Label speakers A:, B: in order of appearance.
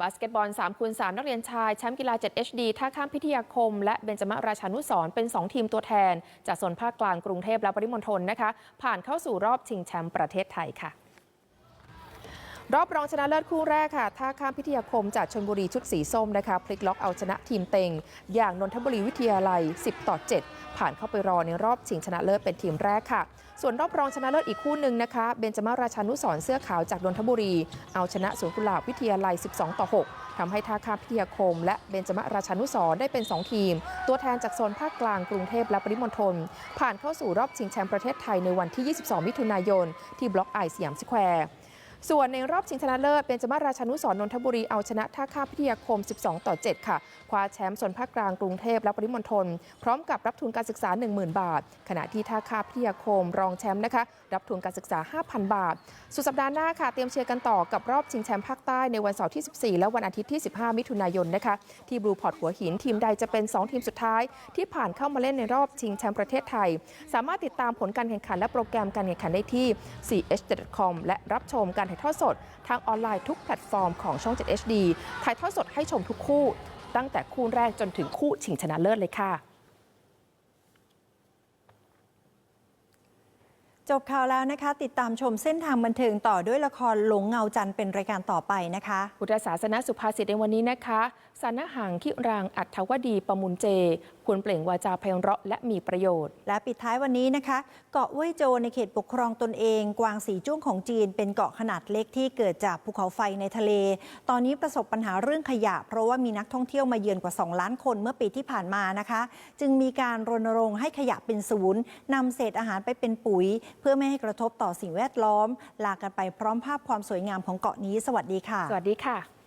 A: บาสเกตบอล3คูณ3นักเรียนชายแชมป์กีฬา 7 HD ท่าข้ามพิทยาคม และเบญจมราชานุสรเป็น 2 ทีมตัวแทน จากโซนภาคกลางกรุงเทพและปริมณฑลนะคะ ผ่านเข้าสู่รอบชิงแชมป์ประเทศไทยค่ะ รอบรองชนะเลิศคู่แรกค่ะ ท่าข้ามพิทยาคมจากชนบุรีชุดสีส้มนะคะ พลิกล็อกเอาชนะทีมเต็ง อย่างนนทบุรีวิทยาลัย 10 ต่อ 7 ผ่านเข้าไปรอในรอบชิงชนะเลิศเป็นทีมแรกค่ะ ส่วนรอบรองชนะเลิศอีกคู่หนึ่งนะคะ เบญจมาราชานุสรเสื้อขาวจากนนทบุรี เอาชนะสวนกุหลาบวิทยาลัย 12 ต่อ 6ทำให้ท่าข้ามพิทยาคม และเบญจมาราชานุสรได้เป็น 2 ทีม ตัวแทนจากโซนภาคกลางกรุงเทพและปริมณฑลผ่านเข้าสู่รอบชิงแชมป์ประเทศไทยในวันที่ 22 มิถุนายน ที่บล็อกไอสยามสแควร์ ส่วนในรอบชิงชนะเลิศเป็นจมาราชานุสรนนทบุรีเอาชนะท่าข้ามพิทยาคม 12 ต่อ 7 ค่ะ คว้าแชมป์ส่วนภาคกลางกรุงเทพและปริมณฑลพร้อมกับรับทุนการศึกษา 10,000 บาท ขณะที่ท่าข้ามพิทยาคมรองแชมป์นะคะ รับทุนการศึกษา 5,000 บาท สุดสัปดาห์หน้าค่ะเตรียมเชียร์กันต่อกับรอบชิงแชมป์ภาคใต้ในวันเสาร์ที่ 14 และวันอาทิตย์ที่ 15 มิถุนายนนะคะ ที่บลูพอร์ตหัวหินทีมใดจะเป็น 2 ทีมสุดท้าย ที่ผ่านเข้ามาเล่นในรอบชิงแชมป์ประเทศไทย สามารถติดตามผลการแข่งขันและโปรแกรมการแข่งขันได้ที่ 4h.com และรับชมการถ่ายทอดสด ทางออนไลน์ทุกแพลตฟอร์มของช่อง 7 HD ถ่ายทอดสดให้ชมทุกคู่ ตั้งแต่คู่แรกจนถึงคู่ชิงชนะเลิศเลยค่ะ
B: จบข่าวแล้วนะคะ ติดตามชมเส้นทางบันเทิงต่อด้วยละครหลงเงาจันทร์เป็นรายการต่อไปนะคะ
A: พุทธศาสนสุภาษิตในวันนี้นะคะสานหังคิรังอัตถวดีประมุลเจ ควรเปล่งวาจาไพเราะและมีประโยชน์
B: และปิดท้ายวันนี้นะคะ เกาะเว่ยโจในเขตปกครองตนเอง กวางสีจ้วงของจีน เป็นเกาะขนาดเล็กที่เกิดจากภูเขาไฟในทะเล ตอนนี้ประสบปัญหาเรื่องขยะ เพราะว่ามีนักท่องเที่ยวมาเยือนกว่า 2 ล้านคนเมื่อปีที่ผ่านมานะคะ จึงมีการรณรงค์ให้ขยะเป็นศูนย์นำเศษอาหารไปเป็นปุ๋ยเพื่อไม่ให้กระทบต่อสิ่งแวดล้อม ลากันไปพร้อมภาพความสวยงามของเกาะนี้ สวัสดีค่ะ
A: สวัสดีค่ะ